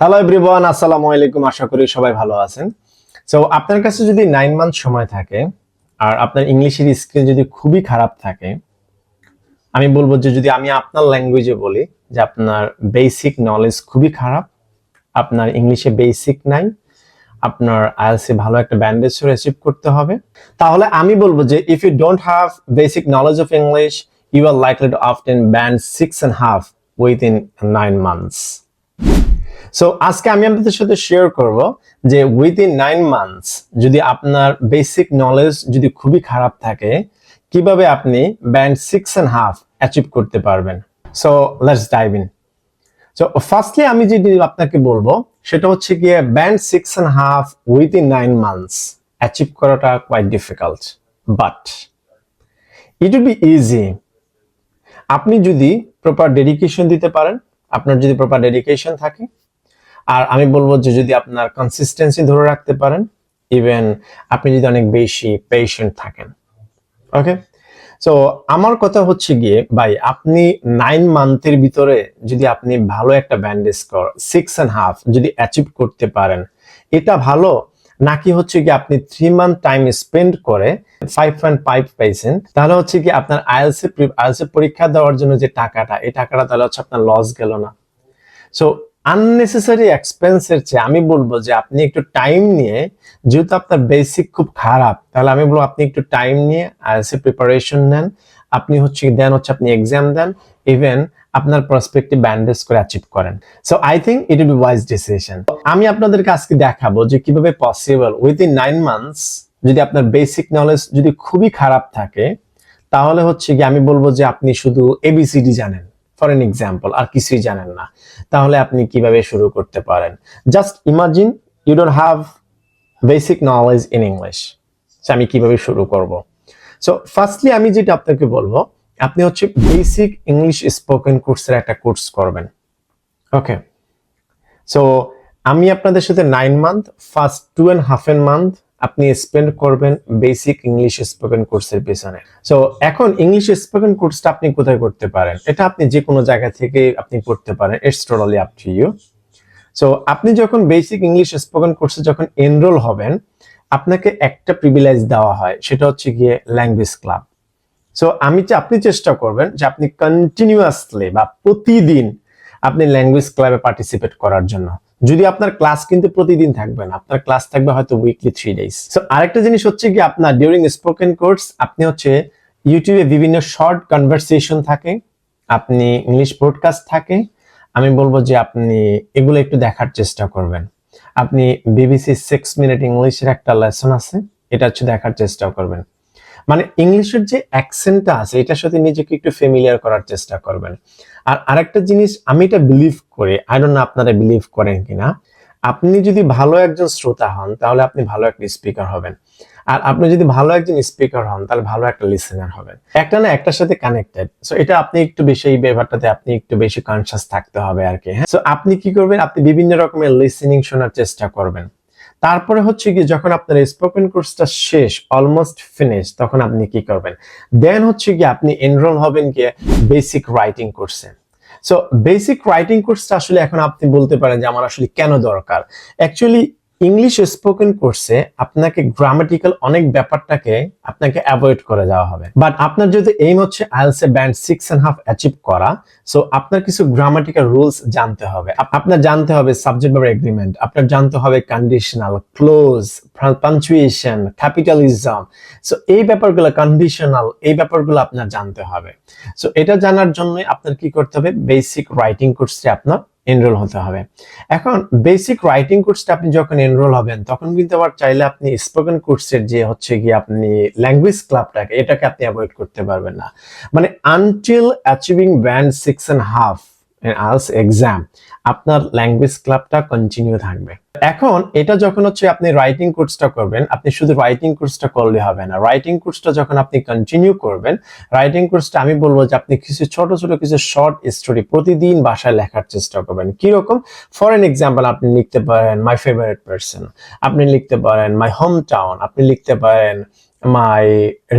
Hello everyone আসসালামু আলাইকুম, আশা করি সবাই ভালো আছেন। সো আপনার কাছে যদি নাইন মান্থ সময় থাকে, আর আপনার ইংলিশের স্কিল যদি খুবই খারাপ থাকে, আমি বলব যে যদি আমি আপনার ল্যাঙ্গুয়েজে বলি যে আপনার বেসিক নলেজ খুবই খারাপ, আপনার ইংলিশে বেসিক নাই, আপনার আইএলসি ভালো একটা ব্যান্ডেজ অ্যাচিভ করতে হবে, তাহলে আমি বলব যে if you don't have basic knowledge of English you are likely to often band six and half within nine months so আজকে আমি আপনাদের সাথে শেয়ার করব যে উইদিন নাইন মান্থস যদি আপনার বেসিক নলেজ যদি খুবই খারাপ থাকে, কীভাবে আপনি band six and half achieve করতে পারবেন? So let's dive in so firstly আমি যেটি আপনাকে বলব, সেটা হচ্ছে গিয়ে band six and half within nine months achieve করাটা quite difficult but it will be easy আপনি যদি প্রপার ডেডিকেশন দিতে পারেন, আপনার যদি প্রপার ডেডিকেশন থাকে আর আমি বলব যে যদি আপনার কনসিস্টেন্সি ধরে রাখতে পারেন ইভেন আপনি যদি অনেক বেশি পেশেন্ট থাকেন। ওকে সো আমার কথা হচ্ছে গিয়ে, ভাই, আপনি নাইন মান্থের ভিতরে যদি আপনি ভালো একটা ব্যান্ডেজ কর সিক্স অ্যান্ড হাফ যদি অ্যাচিভ করতে পারেন, এটা ভালো? নাকি হচ্ছে কি আপনি থ্রি মান্থ টাইম স্পেন্ড করে ফাইভ পয়েন্ট ফাইভ পাইছেন তাহলে হচ্ছে কি আপনার আইএলসি আইএলসি পরীক্ষা দেওয়ার জন্য যে টাকাটা, এই টাকাটা তাহলে হচ্ছে আপনার লস গেল না। সো আননেসেসারি এক্সপেন্সের চেয়ে আমি বলব যে আপনি একটু টাইম নিয়ে, যেহেতু আপনার বেসিক খুব খারাপ, তাহলে আমি বলব আপনি একটু টাইম নিয়ে আইএলসি প্রিপারেশন নেন। আপনি হচ্ছে দেন হচ্ছে আপনি এক্সাম দেন ইভেন আপনার প্রসপেক্টিভ ব্যান্ডেজ করে অ্যাচিভ করেন। So I think it will be wise decision আমি আপনাদেরকে আজকে দেখাবো যে কীভাবে পসিবল উইথিন নাইন মান্থস যদি আপনার বেসিক নলেজ যদি খুবই খারাপ থাকে, তাহলে হচ্ছে কি, আমি বলব যে আপনি শুধু এবিসিডি জানেন। ফর এন এক্সাম্পল আর কিছুই জানেন না। তাহলে আপনি কীভাবে শুরু করতে পারেন? Just imagine you don't have basic knowledge in English আমি কীভাবে শুরু করব? সো ফার্স্টলি আমি যেটা আপনাকে বলব, আপনি হচ্ছে বেসিক ইংলিশ স্পোকেন কোর্সের একটা কোর্স করবেন। ওকে সো আমি আপনাদের সাথে nine month first two and half an month আপনি স্পেন্ড করবেন বেসিক ইংলিশ স্পোকেন কোর্সের পেছনে। সো এখন ইংলিশ স্পোকেন কোর্সটা আপনি কোথায় করতে পারেন? এটা আপনি যে কোনো জায়গা থেকে আপনি করতে পারেন। It's totally up to you so আপনি যখন বেসিক ইংলিশ স্পোকেন কোর্সে যখন এনরোল হবেন, আপনাকে একটা প্রিভিলেজ দেওয়া হয়, সেটা হচ্ছে গিয়ে ল্যাঙ্গুয়েজ ক্লাব সো আমি আপনি চেষ্টা করবেন যে আপনি কন্টিনিউয়াসলি বা প্রতিদিন আপনি ল্যাঙ্গুয়েজ ক্লাবে পার্টিসিপেট করার জন্য। যদি আপনার ক্লাস কিন্তু প্রতিদিন থাকবে না, আপনার ক্লাস থাকবে হয়তো উইকলি থ্রি ডেজ সো আরেকটা জিনিস হচ্ছে কি, আপনার ডিউরিং স্পোকেন কোর্স আপনি হচ্ছে ইউটিউবে বিভিন্ন শর্ট কনভারসেশন থাকে, আপনি ইংলিশ পডকাস্ট থাকে, আমি বলব যে আপনি এগুলো একটু দেখার চেষ্টা করবেন। আপনি বিবিসি সিক্স মিনিট ইংলিশের একটা লেসন আছে, এটা হচ্ছে দেখার চেষ্টা করবেন। মানে ইংলিশের যে অ্যাকসেন্টটা আছে, এটার সাথে নিজেকে একটু ফেমিলিয়ার করার চেষ্টা করবেন। আর আরেকটা জিনিস, আমি এটা বিলিভ করি আই ডোন্ট নো আপনারা বিলিভ করেন কিনা, আপনি যদি ভালো একজন শ্রোতা হন, তাহলে আপনি ভালো একটা স্পিকার হবেন। আর আপনি যদি ভালো একজন স্পিকার হন, তাহলে ভালো একটা লিসেনার হবেন। একটা না একটার সাথে কানেক্টেড সো এটা আপনি একটু বেশি, এই ব্যাপারটাতে আপনি একটু বেশি কনসিয়াস থাকতে হবে আর কি হ্যাঁ? সো আপনি কি করবেন? আপনি বিভিন্ন রকমের লিসেনিং শোনার চেষ্টা করবেন। তারপরে হচ্ছে কি যখন আপনার স্পোকেন কোর্সটা শেষ অলমোস্ট ফিনিশ তখন আপনি কি করবেন? দেন হচ্ছে কি আপনি এনরোল হবেন কি বেসিক রাইটিং কোর্সে সো বেসিক রাইটিং কোর্সটা আসলে এখন আপনি বলতে পারেন যে আমার আসলে কেন দরকার? অ্যাকচুয়ালি ইংলিশ স্পোকেন কোর্সে আপনাকে গ্রামাটিক্যাল অনেক ব্যাপারটাকে আপনাকে অ্যাভয়েড করে দেওয়া হবে। বাট আপনার যদি এইম হচ্ছে আইএলসে band six and half achieve করা সো আপনার কিছু গ্রামাটিক্যাল রুলস জানতে হবে। আপনার জানতে হবে সাবজেক্ট ভার্ব এগ্রিমেন্ট আপনার জানতে হবে conditional clause punctuation capitalism so এই ব্যাপারগুলো কন্ডিশনাল এই ব্যাপারগুলো আপনার জানতে হবে। সো এটা জানার জন্য আপনার কি করতে হবে? বেসিক রাইটিং কোর্সে আপনার এনরোল হতে হবে। এখন বেসিক রাইটিং কোর্সটা আপনি যখন এনরোল হবেন, তখন কিন্তু আবার চাইলে আপনি স্পোকেন কোর্সের যে হচ্ছে গিয়ে আপনি ল্যাঙ্গুয়েজ ক্লাবটাকে এটাকে আপনি অ্যাভয়েড করতে পারবেন না। মানে until achieving band six and half IELTS exam আপনার ল্যাঙ্গুয়েজ ক্লাবটা কন্টিনিউ থাকবে। এখন এটা যখন হচ্ছে আপনি রাইটিং কোর্সটা করবেন, আপনি শুধু রাইটিং কোর্সটা করলে হবে না। রাইটিং কোর্সটা যখন আপনি কন্টিনিউ করবেন রাইটিং কোর্সটা আমি বলব যে আপনি কিছু ছোট ছোট, কিছু শর্ট স্টোরি প্রতিদিন বাসায় লেখার চেষ্টা করবেন। কীরকম? ফর এন এক্সাম্পল আপনি লিখতে পারেন মাই ফেভারিট পার্সন আপনি লিখতে পারেন মাই হোম টাউন আপনি লিখতে পারেন মাই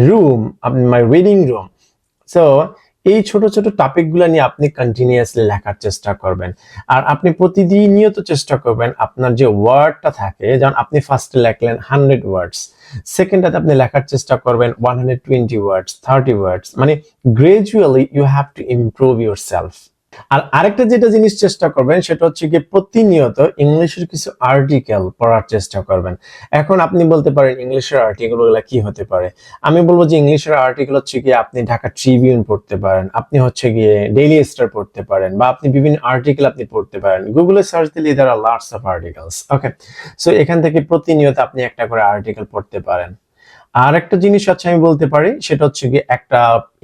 রুম আপনি মাই রিডিং রুম সো এই ছোট ছোট টপিকগুলো নিয়ে আপনি কন্টিনিউয়াসলি লেখার চেষ্টা করবেন। আর আপনি প্রতিদিন নিয়ত চেষ্টা করবেন আপনার যে ওয়ার্ডটা থাকে, যেমন আপনি ফার্স্টে লেখলেন হান্ড্রেড ওয়ার্ডস সেকেন্ডটাতে আপনি লেখার চেষ্টা করবেন one hundred twenty words thirty words মানে gradually you have to improve yourself আর আরেকটা যেটা জিনিস চেষ্টা করবেন, সেটা হচ্ছে কি প্রতিনিয়ত ইংলিশের কিছু আর্টিকেল পড়ার চেষ্টা করবেন। এখন আপনি বলতে পারেন ইংলিশের আর্টিকেলগুলো কি হতে পারে? আমি বলব যে ইংলিশের আর্টিকেল হচ্ছে কি আপনি ঢাকা ট্রিবিউন পড়তে পারেন, আপনি হচ্ছে গিয়ে ডেইলি স্টার পড়তে পারেন, বা আপনি বিভিন্ন আর্টিকেল আপনি পড়তে পারেন। গুগলে সার্চ দিলে there are lots of articles okay so এখান থেকে প্রতিনিয়ত আপনি একটা করে আর্টিকেল পড়তে পারেন। আর একটা জিনিস হচ্ছে আমি বলতে পারি, সেটা হচ্ছে কি একটা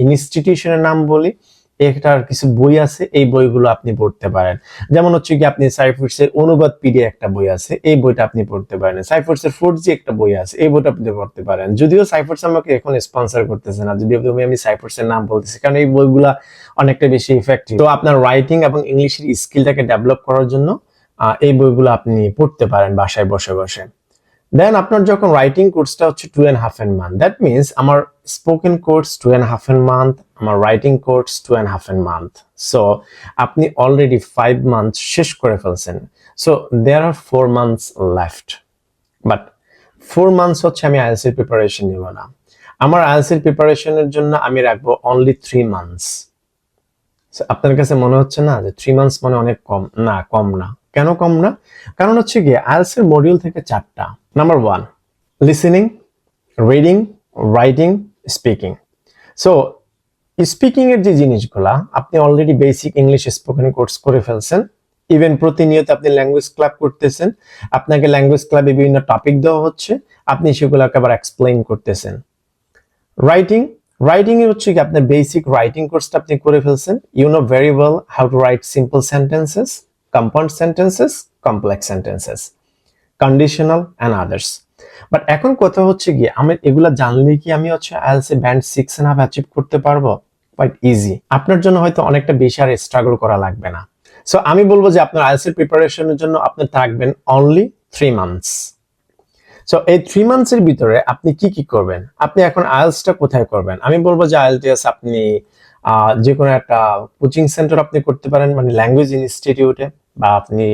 ইনস্টিটিউশনের নাম বলি। এটার কিছু বই আছে, এই বইগুলো আপনি পড়তে পারেন। যেমন হচ্ছে কি আপনি সাইফুডসের অনুবাদ পিডিএ একটা বই আছে, এই বইটা আপনি পড়তে পারেন। সাইফুডসের ফোর জি একটা বই আছে, এই বইটা আপনি পড়তে পারেন। যদিও সাইফুডস আমাকে এখন স্পন্সর করতেছে না, যদিও তুমি আমি সাইফুডসের নাম বলতেছি, কারণ এই বইগুলা অনেকটা বেশি ইফেক্টিভ তো আপনার রাইটিং এবং ইংলিশের স্কিলটাকে ডেভেলপ করার জন্য এই বইগুলো আপনি পড়তে পারেন বাসায় বসে বসে। দেন আপনার যখন রাইটিং কোর্সটা হচ্ছে two and half and month that means আমার spoken course two and half and month আমার writing course two and half and month so আপনি অলরেডি ফাইভ মান্থ শেষ করে ফেলছেন। So there are four months left but four months হচ্ছে আমি আইএলসির preparation নিব না। আমার আইএলসির প্রিপারেশনের জন্য আমি রাখব অনলি থ্রি মান্থস আপনার কাছে মনে হচ্ছে না যে থ্রি মান্থস মানে অনেক কম? না কম না। কেন কম না? কারণ হচ্ছে গিয়ে আইএলস এর মডিউল থেকে চারটা। Number one listening reading writing speaking so speaking এর যে জিনিসগুলা, আপনি already basic English spoken course করে ফেলছেন ইভেন প্রতিনিয়ত আপনি ল্যাঙ্গুয়েজ ক্লাব করতেছেন, আপনাকে ল্যাঙ্গুয়েজ ক্লাবে বিভিন্ন টপিক দেওয়া হচ্ছে, আপনি সেগুলোকে আবার এক্সপ্লেইন করতেছেন। রাইটিং রাইটিং এর হচ্ছে কি আপনার বেসিক রাইটিং কোর্সটা আপনি করে ফেলছেন you know very well how to write simple sentences compound sentences complex sentences conditional and others but এখন কথা হচ্ছে কি আমি এগুলা জানলে কি আমি হচ্ছে IELTS band six and half achieve করতে পারব? কোয়াইট ইজি আপনার জন্য হয়তো অনেকটা বেশি আর স্ট্রাগল করা লাগবে না। সো আমি বলব যে আপনার আইএলস এর প্রিপারেশনের জন্য আপনি থাকবেন অনলি থ্রি মান্থস সো এই থ্রি মান্থস এর ভিতরে আপনি কি কি করবেন? আপনি এখন আইএলসটা কোথায় করবেন? আমি বলব যে আইএলটিএস আপনি যে কোনো একটা কোচিং সেন্টার আপনি করতে পারেন মানে ল্যাঙ্গুয়েজ ইনস্টিটিউটে বা আপনি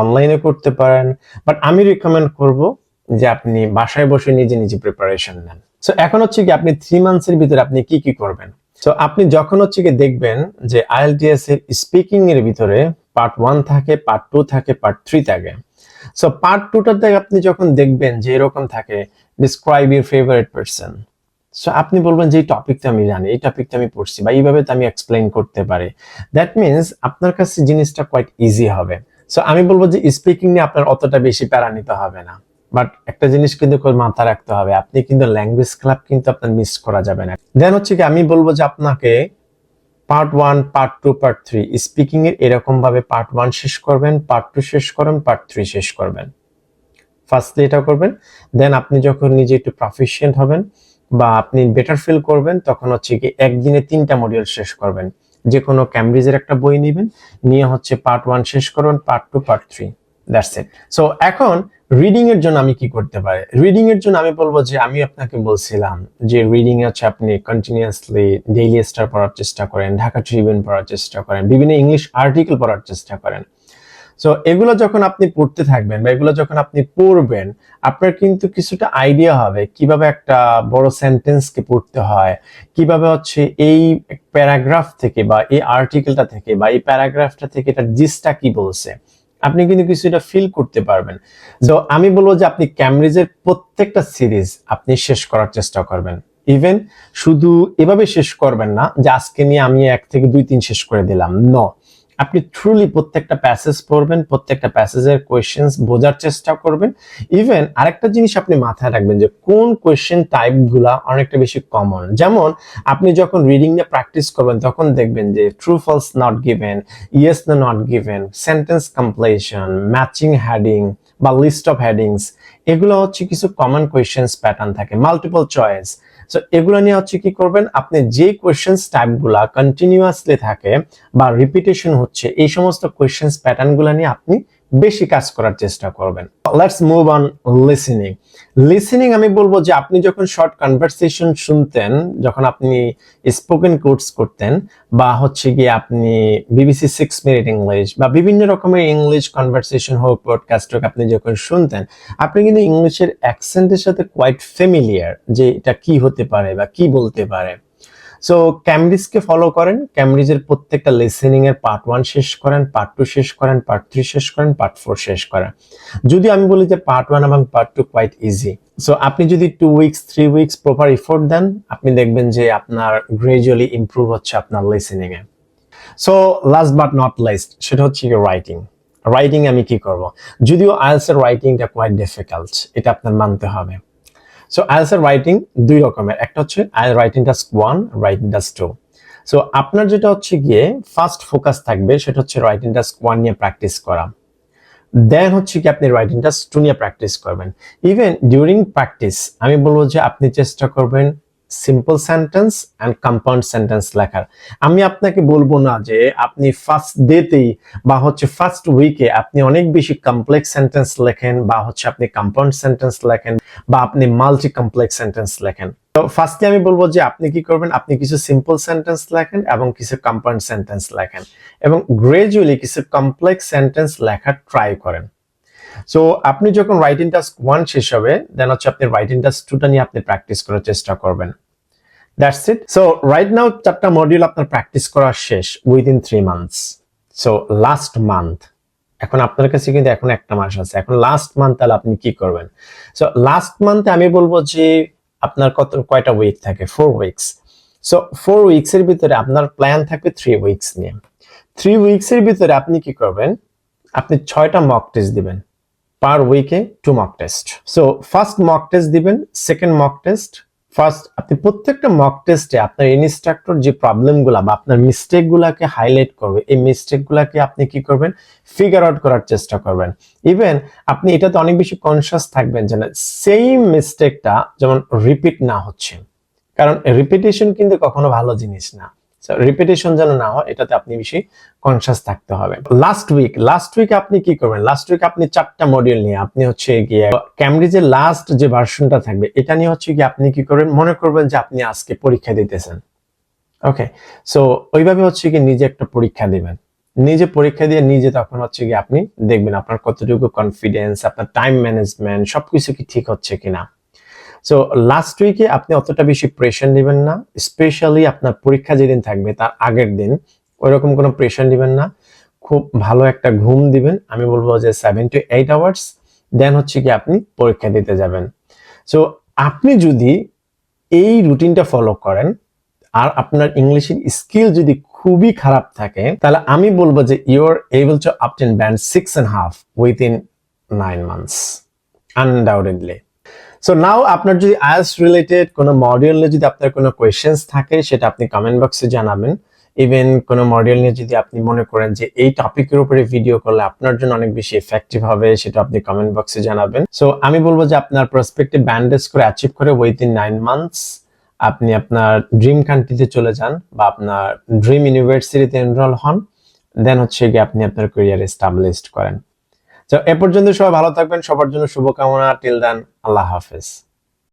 অনলাইনে করতে পারেন। বাট আমি রিকমেন্ড করব যে আপনি বাসায় বসে নিজে নিজে প্রিপারেশন নেন। সো এখন হচ্ছে কি আপনি থ্রি মান্থস এর ভিতরে আপনি কি কি করবেন? সো আপনি যখন হচ্ছে কি দেখবেন যে আইএলটিএস এর স্পিকিং এর ভিতরে পার্ট ওয়ান থাকে পার্ট টু থাকে পার্ট থ্রি থাকে। সো পার্ট টুটাতে আপনি যখন দেখবেন যে এরকম থাকে describe your favourite person so আপনি বলবেন যে এই টপিকটা আমি জানি, এই টপিকটা আমি পড়ছি বা এইভাবে তো আমি এক্সপ্লেইন করতে পারি। দ্যাট মিনস আপনার কাছে জিনিসটা কোয়াইট ইজি হবে। সো আমি বলব যে স্পিকিং নিয়ে আপনার অতটা বেশি প্যারা নিতে হবে না। বাট একটা জিনিস কিন্তু মাথা রাখতে হবে, আপনি কিন্তু ল্যাঙ্গুয়েজ ক্লাব কিন্তু আপনার মিস করা যাবে না। দেন হচ্ছে কি, আমি বলব যে আপনাকে part one part two part three speaking এর এরকম ভাবে পার্ট ওয়ান শেষ করবেন পার্ট টু শেষ করবেন পার্ট থ্রি শেষ করবেন। ফার্স্টলি এটা করবেন দেন আপনি যখন নিজে একটু প্রফিসিয়েন্ট হবেন বা আপনি বেটার ফিল করবেন, তখন হচ্ছে কি একদিনে তিনটা মডিউল শেষ করবেন। যে কোনো ক্যামব্রিজের একটা বই নেবেন, নিয়ে হচ্ছে পার্ট ওয়ান শেষ করবেন part two part three that's it so এখন রিডিং এর জন্য আমি কি করতে পারি? রিডিং এর জন্য আমি বলব যে, আমি আপনাকে বলছিলাম যে রিডিং হচ্ছে আপনি কন্টিনিউয়াসলি ডেইলি স্টার পড়ার চেষ্টা করেন, ঢাকা ট্রিবিউন পড়ার চেষ্টা করেন, বিভিন্ন ইংলিশ আর্টিকেল পড়ার চেষ্টা করেন। সো এগুলো যখন আপনি পড়তে থাকবেন বা এগুলো যখন আপনি পড়বেন, আপনার কিন্তু কিছুটা আইডিয়া হবে কীভাবে একটা বড় সেন্টেন্সকে পড়তে হয়, কীভাবে হচ্ছে এই প্যারাগ্রাফ থেকে বা এই আর্টিকেলটা থেকে বা এই প্যারাগ্রাফটা থেকে এটা জিসটা কি বলছে। আপনি কিন্তু কিছুটা ফিল করতে পারবেন। তো আমি বলব যে আপনি ক্যামব্রিজের প্রত্যেকটা সিরিজ আপনি শেষ করার চেষ্টা করবেন। ইভেন শুধু এভাবে শেষ করবেন না যে আজকে নিয়ে আমি এক থেকে দুই, তিন শেষ করে দিলাম। ন আপনি ট্রুলি প্রত্যেকটা প্যাসেজ পড়বেন, প্রত্যেকটা প্যাসেজের কোয়েশ্চেন্স বোঝার চেষ্টা করবেন। ইভেন আরেকটা জিনিস আপনি মাথায় রাখবেন যে, কোন কোয়েশ্চেন টাইপগুলা অনেকটা বেশি কমন যেমন, আপনি যখন রিডিং নিয়ে প্র্যাকটিস করবেন, তখন দেখবেন যে true false not given yes না not given sentence completion matching heading বা লিস্ট অফ হেডিংস এগুলো হচ্ছে কিছু কমন কোয়েশ্চেন্স প্যাটার্ন থাকে। মাল্টিপল চয়েস সো এগুলো নিয়ে হচ্ছে কি করবেন? আপনি যে কোয়েশ্চেন্স টাইপগুলা কন্টিনিউয়াসলি থাকে বা রিপিটেশন হচ্ছে, এই সমস্ত কোয়েশ্চেন্স প্যাটার্নগুলো নিয়ে আপনি বেশি কাজ করার চেষ্টা করবেন। Let's move on listening listening আমি বলব যে আপনি যখন শর্ট কনভারসেশন শুনতেন, যখন আপনি স্পোকেন কোর্স করতেন, বা হচ্ছে গিয়ে আপনি বিবিসি সিক্স মিনিট ইংলিশ বা বিভিন্ন রকমের ইংলিশ কনভারসেশন হোক পডকাস্ট হোক আপনি যখন শুনতেন, আপনি কিন্তু ইংলিশের অ্যাকসেন্টের সাথে কোয়াইট ফেমিলিয়ার যে এটা কি হতে পারে বা কি বলতে পারে। সো ক্যামব্রিজকে ফলো করেন। ক্যামব্রিজের প্রত্যেকটা লিসেনিং এর পার্ট ওয়ান শেষ করেন পার্ট টু শেষ করেন পার্ট থ্রি শেষ করেন পার্ট ফোর শেষ করেন। যদি আমি বলি যে পার্ট ওয়ান এবং part two quite easy so আপনি যদি two weeks three weeks proper effort then, আপনি দেখবেন যে আপনার গ্রাজুয়ালি ইমপ্রুভ হচ্ছে আপনার listening A. So last but not least সেটা হচ্ছে রাইটিং রাইটিং আমি কি করব? যদিও আইএলস এর রাইটিংটা কোয়াইট ডিফিকাল্ট এটা আপনার মানতে হবে। সো আনসার রাইটিং দুই রকমের। একটা হচ্ছে writing task one writing task two so আপনার যেটা হচ্ছে গিয়ে ফার্স্ট ফোকাস থাকবে, সেটা হচ্ছে রাইটিং টাস্ক ওয়ান নিয়ে প্র্যাকটিস করা। দেন হচ্ছে কি আপনি রাইটিং টাস্ক টু নিয়ে প্র্যাকটিস করবেন। ইভেন ডিউরিং প্র্যাকটিস আমি বলব যে আপনি চেষ্টা করবেন simple sentence and compound sentence লেখার। আমি আপনাকে বলব না যে আপনি ফার্স্ট ডেতেই বা হচ্ছে ফার্স্ট উইকে আপনি অনেক বেশি কমপ্লেক্স সেন্টেন্স লেখেন বা হচ্ছে আপনি কম্পাউন্ড সেন্টেন্স লেখেন বা আপনি মাল্টি কমপ্লেক্স সেন্টেন্স লেখেন। তো ফার্স্টে আমি বলব যে আপনি কি করবেন? আপনি কিছু সিম্পল সেন্টেন্স লেখেন এবং কিছু কম্পাউন্ড সেন্টেন্স লেখেন এবং গ্রাজুয়ালি কিছু কমপ্লেক্স সেন্টেন্স লেখার ট্রাই করেন। সো আপনি যখন রাইটিং টাস্ক ওয়ান শেষ হবে দেন হচ্ছে আপনি রাইটিং টাস্ক টুটা নিয়ে আপনি প্র্যাকটিস করার চেষ্টা করবেন। That's it so right now চারটা মডিউল আপনার প্র্যাকটিস করা শেষ within three months so last month এখন আপনার কাছে কিন্তু এখন একটা মাস আছে। এখন লাস্ট মান্থ তাহলে আপনি কি করবেন? সো লাস্ট মান্থে আমি বলব যে আপনার কত, কয়টা উইক থাকে? Four weeks so four weeks এর ভিতরে আপনার প্ল্যান থাকবে থ্রি উইকস নিয়ে। থ্রি উইকস এর ভিতরে আপনি কি করবেন? আপনি ছয়টা মক টেস্ট দিবেন। পার উইকে two mock test so first mock test দিবেন সেকেন্ড মক টেস্ট ফার্স্ট আপনি প্রত্যেকটা মক টেস্টে আপনার ইনস্ট্রাক্টর যে প্রবলেমগুলা বা আপনার মিস্টেক গুলাকে হাইলাইট করবে, এই মিস্টেক গুলাকে আপনি কি করবেন? ফিগার আউট করার চেষ্টা করবেন। ইভেন আপনি এটাতে অনেক বেশি কনসিয়াস থাকবেন যেন সেম মিস্টেকটা যেমন রিপিট না হচ্ছে। কারণ রিপিটেশন কিন্তু কখনো ভালো জিনিস না। রিপিটেশন যেন না হয়, এটাতে আপনি বেশি কনসিয়াস থাকতে হবে। লাস্ট উইক লাস্ট উইক আপনি কি করবেন? লাস্ট উইক আপনি চারটা মডিউল নিয়ে, আপনি হচ্ছে গিয়ে ক্যামব্রিজের লাস্ট যে ভার্সনটা থাকবে, এটা নিয়ে হচ্ছে গিয়ে আপনি কি করবেন? মনে করবেন যে আপনি আজকে পরীক্ষা দিতেছেন। ওকে সো ওইভাবে হচ্ছে কি নিজে একটা পরীক্ষা দিবেন। নিজে পরীক্ষা দিয়ে নিজে তখন হচ্ছে কি আপনি দেখবেন আপনার কতটুকু কনফিডেন্স আপনার টাইম ম্যানেজমেন্ট সবকিছু কি ঠিক হচ্ছে কিনা। সো লাস্ট উইকে আপনি অতটা বেশি প্রেশার নেবেন না স্পেশালি আপনার পরীক্ষা যেদিন থাকবে তার আগের দিন, ওইরকম কোনো প্রেশার নেবেন না। খুব ভালো একটা ঘুম দিবেন, আমি বলব যে seven to eight hours then হচ্ছে কি আপনি পরীক্ষা দিতে যাবেন। সো আপনি যদি এই রুটিনটা ফলো করেন, আর আপনার ইংলিশের স্কিল যদি খুবই খারাপ থাকে, তাহলে আমি বলব যে you're able to obtain band six and half within nine months undoubtedly so now আপনার যদি আইএলস রিলেটেড কোনো মডিউল নিয়ে যদি আপনার কোনো কোয়েশ্চেন্স থাকে, সেটা আপনি কমেন্ট বক্সে জানাবেন। ইভেন কোনো মডিউল নিয়ে যদি আপনি মনে করেন যে এই টপিকের উপরে ভিডিও করলে আপনার জন্য অনেক বেশি এফেক্টিভ হবে, সেটা আপনি কমেন্ট বক্সে জানাবেন। সো আমি বলব যে আপনার প্রসপেক্টিভ ব্যান্ডেজ করে অ্যাচিভ করে উইথিন নাইন মান্থস আপনি আপনার ড্রিম কান্ট্রিতে চলে যান বা আপনার ড্রিম ইউনিভার্সিটিতে এনরোল হন। দেন হচ্ছে গিয়ে আপনি আপনার ক্যারিয়ার এস্টাবলিশড করেন। তো এ পর্যন্ত সবাই ভালো থাকবেন সবার জন্য শুভকামনা টিল দেন আল্লাহ হাফেজ।